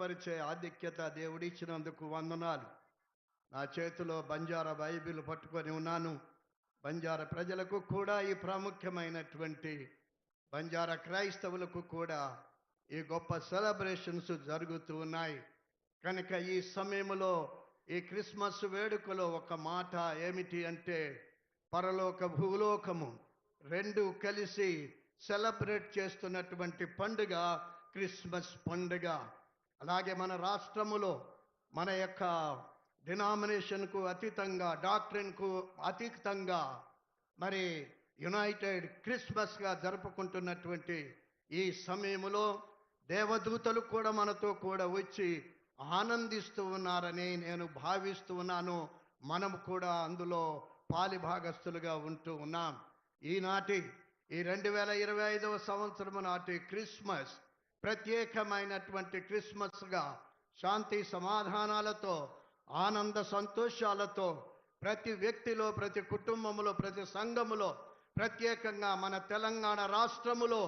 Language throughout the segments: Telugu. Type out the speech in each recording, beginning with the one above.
పరిచే ఆధిక్యత దేవుడిచ్చినందుకు వందనాలు. నా చేతిలో బంజారా బైబిల్ పట్టుకొని ఉన్నాను. బంజారా ప్రజలకు కూడా ఈ ప్రాముఖ్యమైనటువంటి బంజారా క్రైస్తవులకు కూడా ఈ గొప్ప సెలబ్రేషన్స్ జరుగుతూ ఉన్నాయి. కనుక ఈ సమయంలో ఈ క్రిస్మస్ వేడుకలో ఒక మాట ఏమిటి అంటే పరలోక భూలోకము రెండు కలిసి సెలబ్రేట్ చేస్తున్నటువంటి పండుగ క్రిస్మస్ పండుగ. అలాగే మన రాష్ట్రములో మన యొక్క డినామినేషన్కు అతీతంగా డాక్ట్రిన్కు అతీతంగా మరి యునైటెడ్ క్రిస్మస్గా జరుపుకుంటున్నటువంటి ఈ సమయంలో దేవదూతలు కూడా మనతో కూడా వచ్చి ఆనందిస్తూ ఉన్నారని నేను భావిస్తూ ఉన్నాను. మనం కూడా అందులో పాలిభాగస్తులుగా ఉంటూ ఉన్నాం. ఈనాటి ఈ రెండు వేల ఇరవై ఐదవ సంవత్సరం నాటి క్రిస్మస్ ప్రత్యేకమైనటువంటి క్రిస్మస్గా శాంతి సమాధానాలతో ఆనంద సంతోషాలతో ప్రతి వ్యక్తిలో ప్రతి కుటుంబములో ప్రతి సంఘములో ప్రత్యేకంగా మన తెలంగాణ రాష్ట్రములో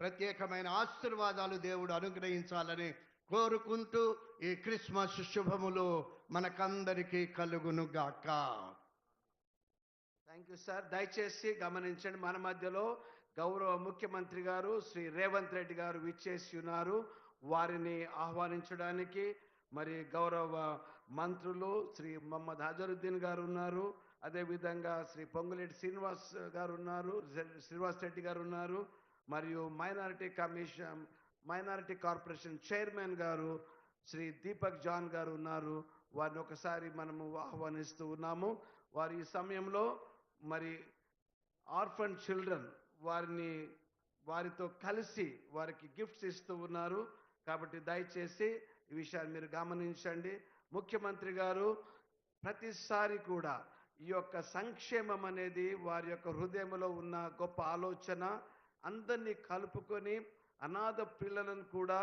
ప్రత్యేకమైన ఆశీర్వాదాలు దేవుడు అనుగ్రహించాలని కోరుకుంటూ ఈ క్రిస్మస్ శుభములు మనకందరికీ కలుగునుగాక థ్యాంక్ యూ సార్ దయచేసి గమనించండి మన మధ్యలో గౌరవ ముఖ్యమంత్రి గారు శ్రీ రేవంత్ రెడ్డి గారు విచ్చేసి ఉన్నారు. వారిని ఆహ్వానించడానికి మరి గౌరవ మంత్రులు శ్రీ మహమ్మద్ హజరుద్దీన్ గారు ఉన్నారు. అదేవిధంగా శ్రీ పొంగులేటి శ్రీనివాస్ గారు ఉన్నారు. శ్రీనివాస్ రెడ్డి గారు ఉన్నారు. మరియు minority commission minority corporation chairman గారు శ్రీ దీపక్ జాన్ గారు ఉన్నారు. వారిని ఒకసారి మనము ఆహ్వానిస్తూ ఉన్నాము. వారి ఈ సమయంలో మరి ఆర్ఫన్ చిల్డ్రన్ వారిని వారితో కలిసి వారికి గిఫ్ట్స్ ఇస్తూ ఉన్నారు. కాబట్టి దయచేసి ఈ విషయాన్ని మీరు గమనించండి. ముఖ్యమంత్రి గారు ప్రతిసారి కూడా ఈ యొక్క సంక్షేమం అనేది వారి యొక్క హృదయంలో ఉన్న గొప్ప ఆలోచన అందరినీ కలుపుకొని అనాథ పిల్లలను కూడా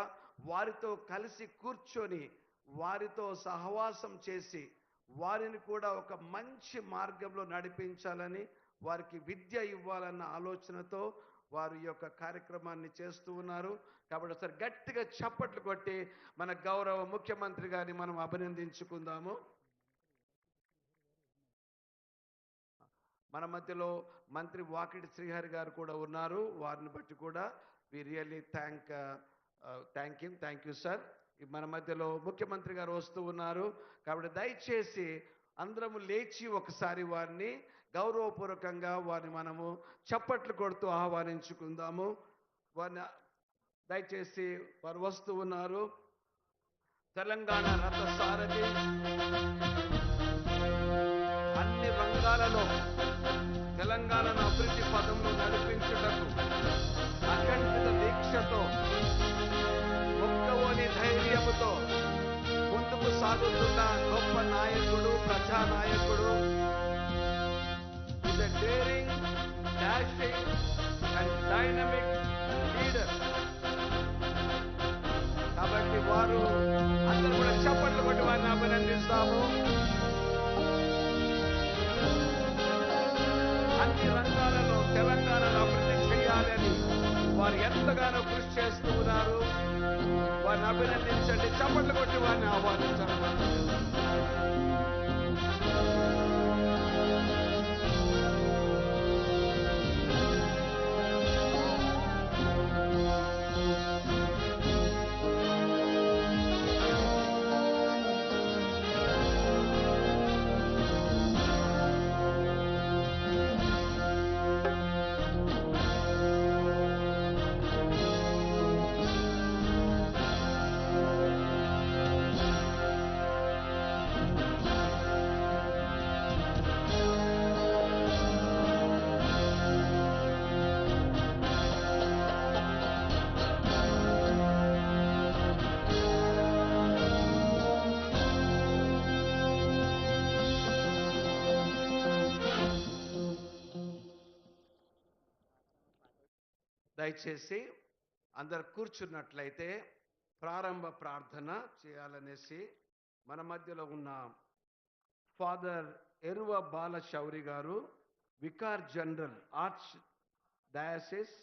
వారితో కలిసి కూర్చొని వారితో సహవాసం చేసి వారిని కూడా ఒక మంచి మార్గంలో నడిపించాలని వారికి విద్య ఇవ్వాలన్న ఆలోచనతో వారు ఈ యొక్క కార్యక్రమాన్ని చేస్తూ ఉన్నారు. కాబట్టి ఒకసారి గట్టిగా చప్పట్లు కొట్టి మన గౌరవ ముఖ్యమంత్రి గారిని మనం అభినందించుకుందాము. మన మధ్యలో మంత్రి వాకిటి శ్రీహరి గారు కూడా ఉన్నారు. వారిని బట్టి కూడా we really thank thank you thank you sir మన మధ్యలో ముఖ్యమంత్రి గారు వస్తూ ఉన్నారు. కాబట్టి దయచేసి అందరము లేచి ఒకసారి వారిని గౌరవపూర్వకంగా వారిని మనము చప్పట్లు కొడుతూ ఆహ్వానించుకుందాము. వారిని దయచేసి వారు వస్తూ ఉన్నారు. తెలంగాణ రథ సారథి అన్ని రంగాలలో తెలంగాణను అభివృద్ధి పదంలో నడిపించుటకు అఖండిత దీక్షతో మొక్కవోని ధైర్యముతో ముందుకు సాగుతున్న గొప్ప నాయకుడు ప్రజానాయకుడు is daring dashing and dynamic leader కాబట్టి వారు అందరూ కూడా చప్పట్లు కొట్టి వారిని అభినందిస్తాము. అన్ని రంగాలలో తెలంగాణలో అభివృద్ధి చేయాలని వారు ఎంతగానో కృషి చేస్తూ ఉన్నారు. వారిని అభినందించండి. చప్పట్లు కొట్టి వారిని ఆహ్వానించండి దయచేసి అందరు కూర్చున్నట్లయితే ప్రారంభ ప్రార్థన చేయాలనేసి మన మధ్యలో ఉన్న ఫాదర్ ఎరువ బాల శౌరి గారు vicar general archdiocese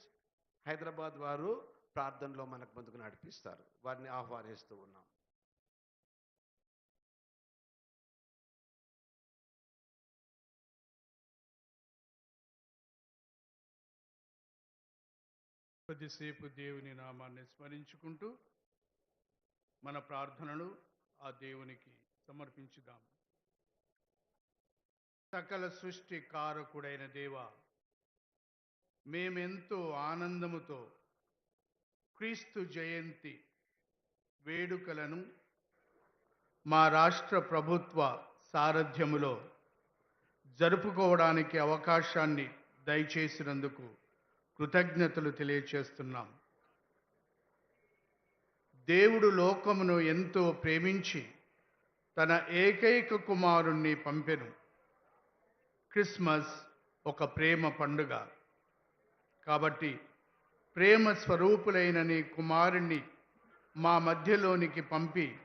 Hyderabad వారు ప్రార్థనలో మనకు ముందుకు నడిపిస్తారు. వారిని ఆహ్వానిస్తూ ఉన్నాం. కొద్దిసేపు దేవుని నామాన్ని స్మరించుకుంటూ మన ప్రార్థనలు ఆ దేవునికి సమర్పించుదాం. సకల సృష్టి కారకుడైన దేవ మేమెంతో ఆనందముతో క్రీస్తు జయంతి వేడుకలను మా రాష్ట్ర ప్రభుత్వ సారథ్యములో జరుపుకోవడానికి అవకాశాన్ని దయచేసినందుకు కృతజ్ఞతలు తెలియచేస్తున్నాం. దేవుడు లోకమును ఎంతో ప్రేమించి తన ఏకైక కుమారుణ్ణి పంపెను. క్రిస్మస్ ఒక ప్రేమ పండుగ. కాబట్టి ప్రేమ స్వరూపులైన నీ కుమారుణ్ణి మా మధ్యలోనికి పంపి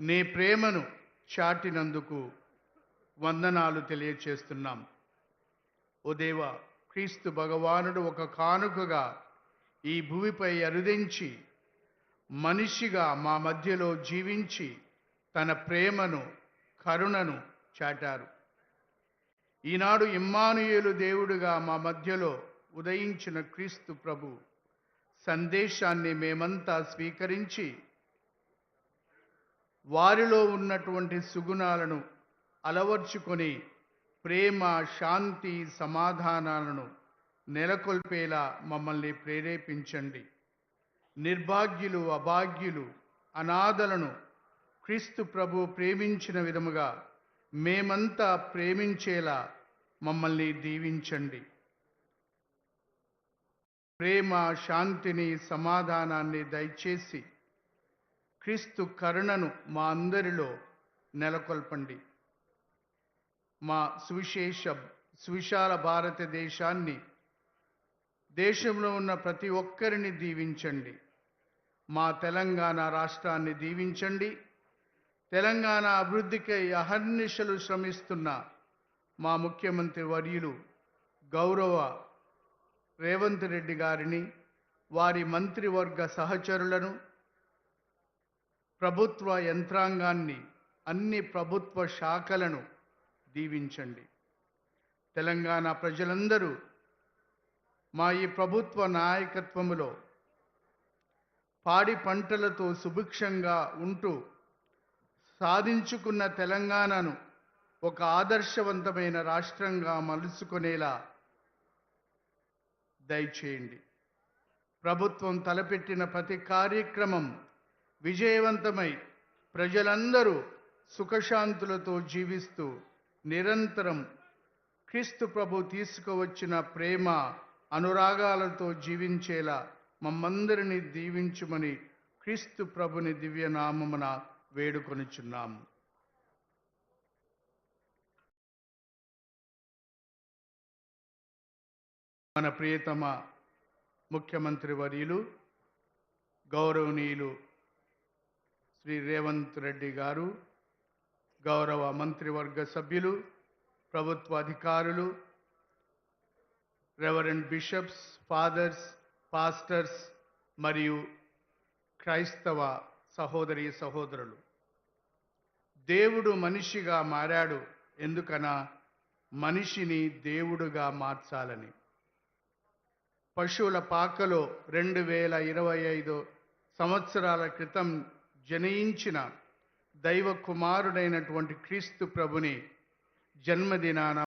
నీ ప్రేమను చాటినందుకు వందనాలు తెలియచేస్తున్నాం. ఓ దేవా క్రీస్తు భగవానుడు ఒక కానుకగా ఈ భూమిపై అరుదించి మనిషిగా మా మధ్యలో జీవించి తన ప్రేమను కరుణను చాటారు. ఈనాడు ఇమ్మానుయేలు దేవుడుగా మా మధ్యలో ఉదయించిన క్రీస్తు ప్రభు సందేశాన్ని మేమంతా స్వీకరించి వారిలో ఉన్నటువంటి సుగుణాలను అలవర్చుకొని ప్రేమ శాంతి సమాధానాలను నెలకొల్పేలా మమ్మల్ని ప్రేరేపించండి. నిర్భాగ్యులు అభాగ్యులు అనాథలను క్రీస్తు ప్రభు ప్రేమించిన విధముగా మేమంతా ప్రేమించేలా మమ్మల్ని దీవించండి. ప్రేమ శాంతిని సమాధానాన్ని దయచేసి క్రీస్తు కరుణను మా అందరిలో నెలకొల్పండి. మా సువిశేష సువిశాల భారతదేశాన్ని దేశంలో ఉన్న ప్రతి ఒక్కరిని దీవించండి. మా తెలంగాణ రాష్ట్రాన్ని దీవించండి. తెలంగాణ అభివృద్ధికై అహర్నిశలు శ్రమిస్తున్న మా ముఖ్యమంత్రి వర్యులు గౌరవ రేవంత్ రెడ్డి గారిని వారి మంత్రివర్గ సహచరులను ప్రభుత్వ యంత్రాంగాన్ని అన్ని ప్రభుత్వ శాఖలను దీవించండి. తెలంగాణ ప్రజలందరూ మా ఈ ప్రభుత్వ నాయకత్వములో పాడి పంటలతో సుభిక్షంగా ఉంటూ సాధించుకున్న తెలంగాణను ఒక ఆదర్శవంతమైన రాష్ట్రంగా మలుచుకునేలా దయచేయండి. ప్రభుత్వం తలపెట్టిన ప్రతి కార్యక్రమం విజయవంతమై ప్రజలందరూ సుఖశాంతులతో జీవిస్తూ నిరంతరం క్రీస్తు ప్రభు తీసుకువచ్చిన ప్రేమ అనురాగాలతో జీవించేలా మమ్మందరినీ దీవించుమని క్రీస్తు ప్రభుని దివ్యనామమున వేడుకొనుచున్నాము మన ప్రియతమ ముఖ్యమంత్రి వర్యులు గౌరవనీయులు శ్రీ రేవంత్ రెడ్డి గారు గౌరవ మంత్రివర్గ సభ్యులు ప్రభుత్వ అధికారులు రెవరెండ్ బిషప్స్ ఫాదర్స్ పాస్టర్స్ మరియు క్రైస్తవ సహోదరి సహోదరులు. దేవుడు మనిషిగా మారాడు ఎందుకనా? మనిషిని దేవుడుగా మార్చాలని. పశువుల పాకలో రెండు వేల ఇరవై ఐదు సంవత్సరాల క్రితం జనయించిన దైవ కుమారుడైనటువంటి క్రీస్తు ప్రభుని జన్మదినాన